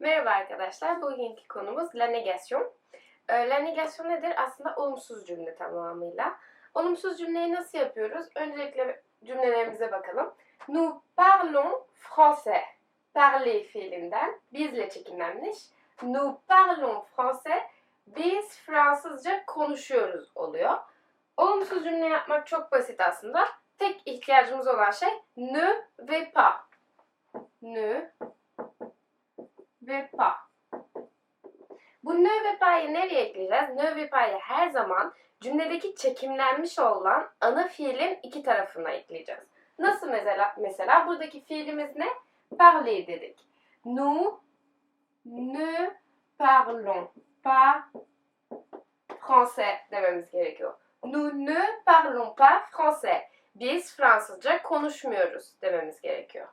Merhaba arkadaşlar. Bugünkü konumuz la négation. Ee, La négation nedir? Aslında olumsuz cümle tamamıyla. Olumsuz cümleyi nasıl yapıyoruz? Öncelikle cümlelerimize bakalım. Nous parlons français. Parler fiilinden bizle çekimlenmiş. Nous parlons français. Biz Fransızca konuşuyoruz oluyor. Olumsuz cümle yapmak çok basit aslında. Tek ihtiyacımız olan şey ne ve pas. Ne ve. Bu ne ve pas'ı nereye ekleyeceğiz? Ne ve pas'ı her zaman cümledeki çekimlenmiş olan ana fiilin iki tarafına ekleyeceğiz. Nasıl mesela? Mesela buradaki fiilimiz ne? Parler dedik. Nous ne parlons pas français dememiz gerekiyor. Nous ne parlons pas français. Biz Fransızca konuşmuyoruz dememiz gerekiyor.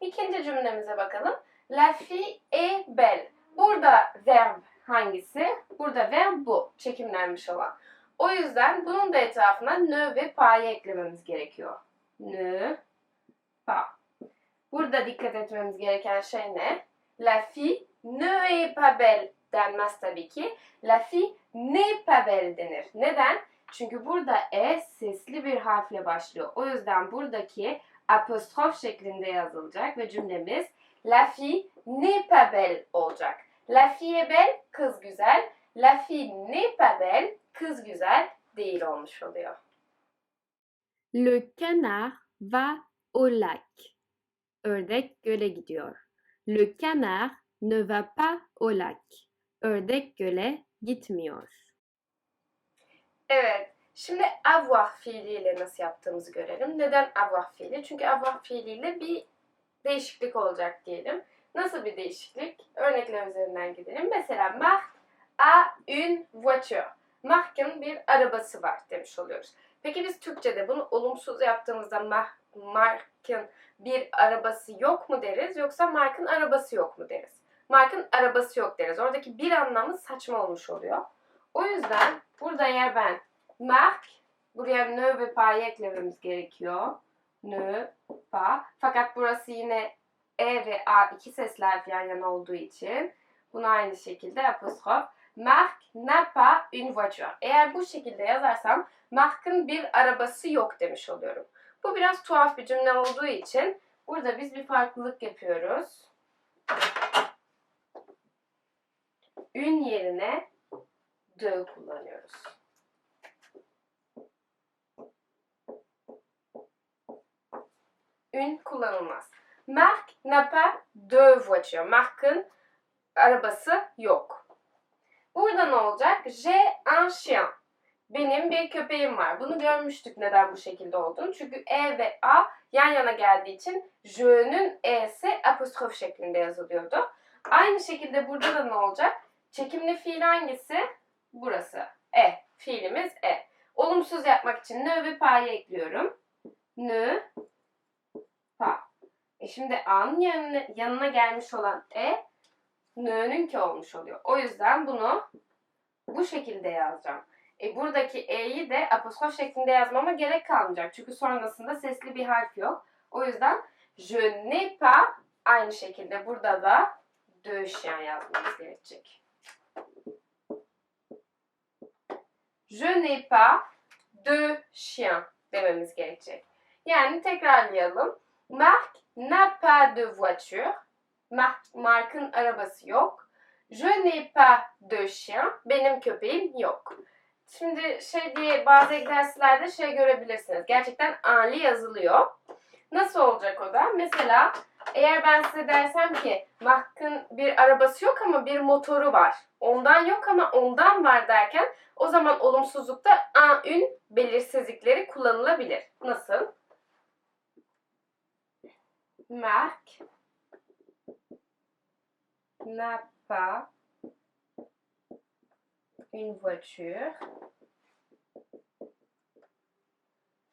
İkinci cümlemize bakalım. La fille est belle. Burada verb hangisi? Burada verb bu. Çekimlenmiş olan. O yüzden bunun da etrafına ne ve pa'yı eklememiz gerekiyor. Ne, pa. Burada dikkat etmemiz gereken şey ne? La fille ne est pas belle denmez tabii ki. La fille n'est pas belle denir. Neden? Çünkü burada e sesli bir harfle başlıyor. O yüzden buradaki apostrof şeklinde yazılacak ve cümlemiz La fille n'est pas belle olacak. La fille est belle, kız güzel. La fille n'est pas belle, kız güzel değil olmuş oluyor. Le canard va au lac. Ördek göle gidiyor. Le canard ne va pas au lac. Ördek göle gitmiyor. Evet, şimdi avoir fiiliyle nasıl yaptığımızı görelim. Neden avoir fiili? Çünkü avoir fiiliyle bir değişiklik olacak diyelim. Nasıl bir değişiklik? Örnekler üzerinden gidelim. Mesela Marc a une voiture. Marc'ın bir arabası var demiş oluyoruz. Peki biz Türkçe'de bunu olumsuz yaptığımızda Mar- Marc'ın bir arabası yok mu deriz yoksa Marc'ın arabası yok mu deriz? Mark'ın arabası yok deriz. Oradaki bir anlamı saçma olmuş oluyor. O yüzden burada eğer ben Mark buraya ne ve pa'yı eklememiz gerekiyor. Ne, pa. Fakat burası yine e ve a iki sesli harf yan yana olduğu için bunu aynı şekilde apostrof. Mark n'a pas une voiture. Eğer bu şekilde yazarsam Mark'ın bir arabası yok demiş oluyorum. Bu biraz tuhaf bir cümle olduğu için burada biz bir farklılık yapıyoruz. Ün yerine de kullanıyoruz. Ün kullanılmaz. Mark n'a pas de voiture. Mark'ın arabası yok. Burada ne olacak? J'ai un chien. Benim bir köpeğim var. Bunu görmüştük neden bu şekilde olduğunu. Çünkü E ve A yan yana geldiği için je'nin E'si apostrof şeklinde yazılıyordu. Aynı şekilde burada da ne olacak? Çekimli fiil hangisi? Burası. E. Fiilimiz E. Olumsuz yapmak için ne ve pa'yı ekliyorum. Ne, pa. E şimdi A'nın yanına, yanına gelmiş olan E, N'nünki olmuş oluyor. O yüzden bunu bu şekilde yazacağım. E buradaki E'yi de apostrof şeklinde yazmama gerek kalmayacak. Çünkü sonrasında sesli bir harf yok. O yüzden je n'ai pas aynı şekilde burada da chien yazmamız gerekecek. Je n'ai pas de chien dememiz gerekecek. Yani tekrarlayalım. Marc n'a pas de voiture. Marc, Mark'ın arabası yok. Je n'ai pas de chien. Benim köpeğim yok. Şimdi şey diye bazı egzersizlerde şey görebilirsiniz. Gerçekten ani yazılıyor. Nasıl olacak o da? Mesela eğer ben size dersem ki Mark'ın bir arabası yok ama bir motoru var. Ondan yok ama ondan var derken o zaman olumsuzlukta a, ün belirsizlikleri kullanılabilir. Nasıl? Mark n'a pas une voiture,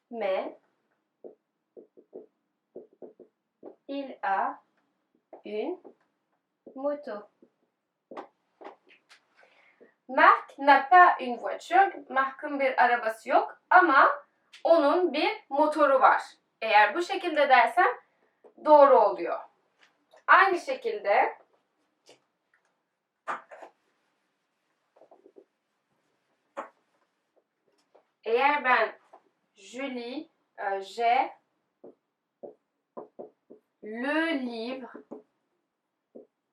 mais il a une moto. Mark n'a pas une voiture. Mark'ın bir arabası yok ama onun bir motoru var. Eğer bu şekilde dersem doğru oluyor. Aynı şekilde eğer ben Julie, euh, j'ai le livre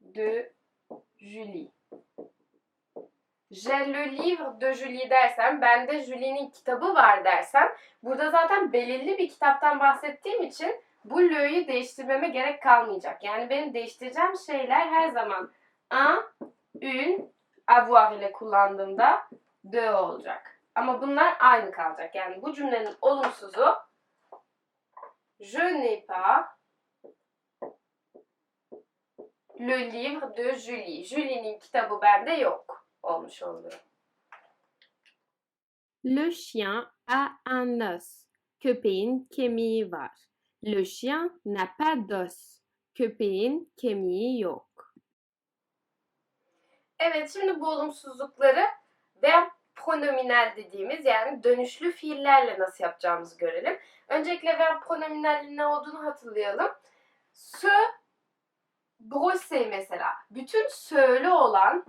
de Julie. J'ai le livre de Julie dersem, bende Julie'nin kitabı var dersem, burada zaten belirli bir kitaptan bahsettiğim için bu le'yi değiştirmeme gerek kalmayacak. Yani benim değiştireceğim şeyler her zaman un, une, avoir ile kullandığımda de olacak. Ama bunlar aynı kalacak. Yani bu cümlenin olumsuzu je n'ai pas le livre de Julie. Julie'nin kitabı bende yok olmuş oluyor. Le chien a un os. Köpeğin kemiği var. Le chien n'a pas d'os. Köpeğin kemiği yok. Evet şimdi bu olumsuzlukları verb pronominal dediğimiz yani dönüşlü fiillerle nasıl yapacağımızı görelim. Öncelikle verb pronominalin ne olduğunu hatırlayalım. Se brosser mesela. Bütün söyle olan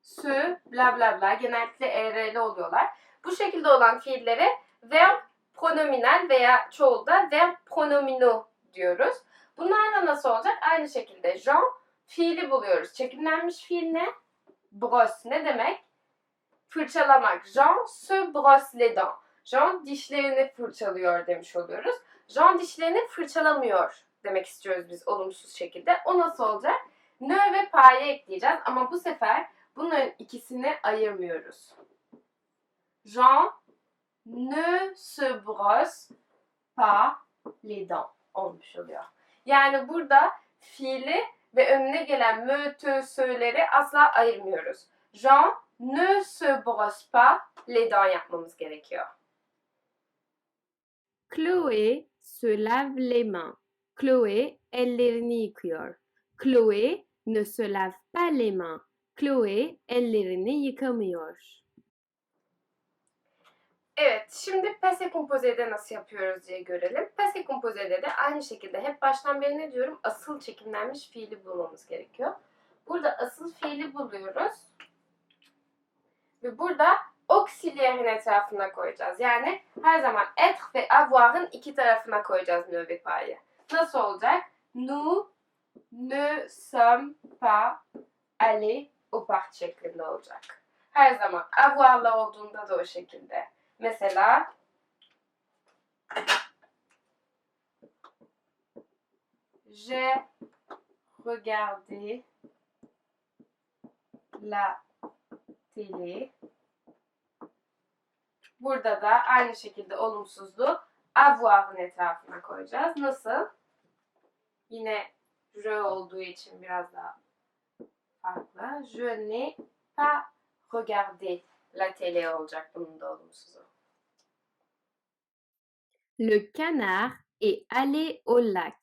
sö, bla bla bla genellikle er'li oluyorlar. Bu şekilde olan fiillere verb pronominal veya çoğulda verb pronomino diyoruz. Bunlar da nasıl olacak? Aynı şekilde Jean fiili buluyoruz. Çekimlenmiş fiil ne? Brosse ne demek? Fırçalamak. Jean se brosse les dents. Jean dişlerini fırçalıyor demiş oluyoruz. Jean dişlerini fırçalamıyor demek istiyoruz biz olumsuz şekilde. O nasıl olacak? Ne ve pa'yı ekleyeceğiz ama bu sefer bunların ikisini ayırmıyoruz. Jean ne se brosse pas les dents olmuş oluyor. Yani burada fiili ve önüne gelen te, sö'leri asla ayırmıyoruz. Jean ne se brosse pas les dents yapmamız gerekiyor. Chloé se lave les mains. Chloé ellerini yıkıyor. Chloé ne se lave pas les mains. Chloé ellerini yıkamıyor. Evet, şimdi passé composé'de nasıl yapıyoruz diye görelim. Passé composé'de de aynı şekilde hep baştan beri ne diyorum? Asıl çekimlenmiş fiili bulmamız gerekiyor. Burada asıl fiili buluyoruz. Ve burada auxiliare'in etrafına koyacağız. Yani her zaman être ve avoir'ın iki tarafına koyacağız ve pa'yı. Nasıl olacak? Nous ne sommes pas allés au parc şeklinde olacak. Her zaman avoir'la olduğunda da o şekilde. Mesela j'ai regardé la télé. Burada da aynı şekilde olumsuzluğu avoir'ın etrafına koyacağız. Nasıl? Yine je olduğu için biraz daha farklı. Je n'ai pas regardé la télé olacak bunun da olumsuzu. Le canard est allé au lac.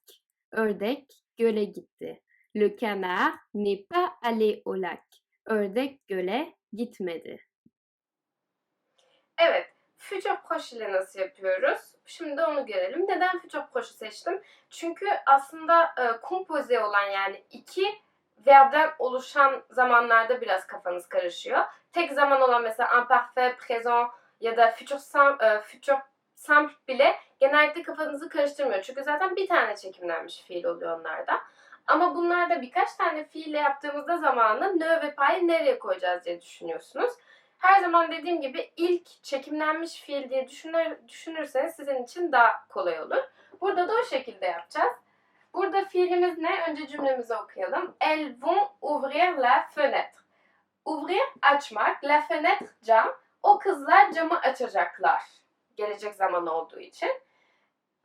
Ördek göle gitti. Le canard n'est pas allé au lac. Ördek göle gitmedi. Evet, future proche ile nasıl yapıyoruz? Şimdi onu görelim. Neden future proche'u seçtim? Çünkü aslında e, kompoze olan yani iki verbden oluşan zamanlarda biraz kafanız karışıyor. Tek zaman olan mesela imparfait, présent ya da future, sim, e, future simple bile genellikle kafanızı karıştırmıyor. Çünkü zaten bir tane çekimlenmiş fiil oluyor onlarda. Ama bunlarda birkaç tane fiille yaptığımızda zamanı ne ve payı nereye koyacağız diye düşünüyorsunuz. Her zaman dediğim gibi ilk çekimlenmiş fiil diye düşünür, düşünürseniz sizin için daha kolay olur. Burada da o şekilde yapacağız. Burada fiilimiz ne? Önce cümlemizi okuyalım. Elles vont ouvrir la fenêtre. Ouvrir açmak, la fenêtre cam. O kızlar camı açacaklar. Gelecek zaman olduğu için.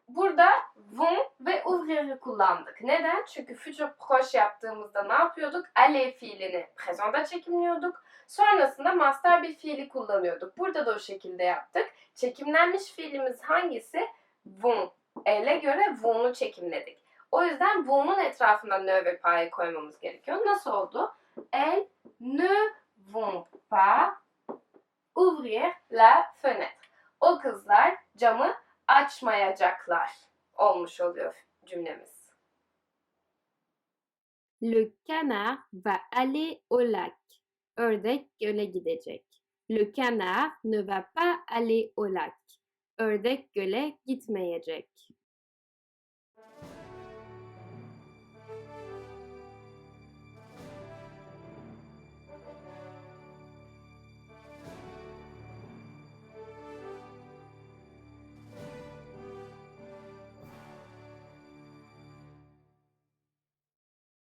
Burada vont ve ouvrir'i kullandık. Neden? Çünkü future proche yaptığımızda ne yapıyorduk? Aller fiilini présent'a çekimliyorduk. Sonrasında master bir fiili kullanıyorduk. Burada da o şekilde yaptık. Çekimlenmiş fiilimiz hangisi? Vont. Ele göre von'u çekimledik. O yüzden von'un etrafına ne ve pa'yı koymamız gerekiyor. Nasıl oldu? Elles ne vont pas ouvrir la fenêtre. O kızlar camı açmayacaklar olmuş oluyor cümlemiz. Le canard va aller au lac. Ördek göle gidecek. Le canard ne va pas aller au lac. Ördek göle gitmeyecek.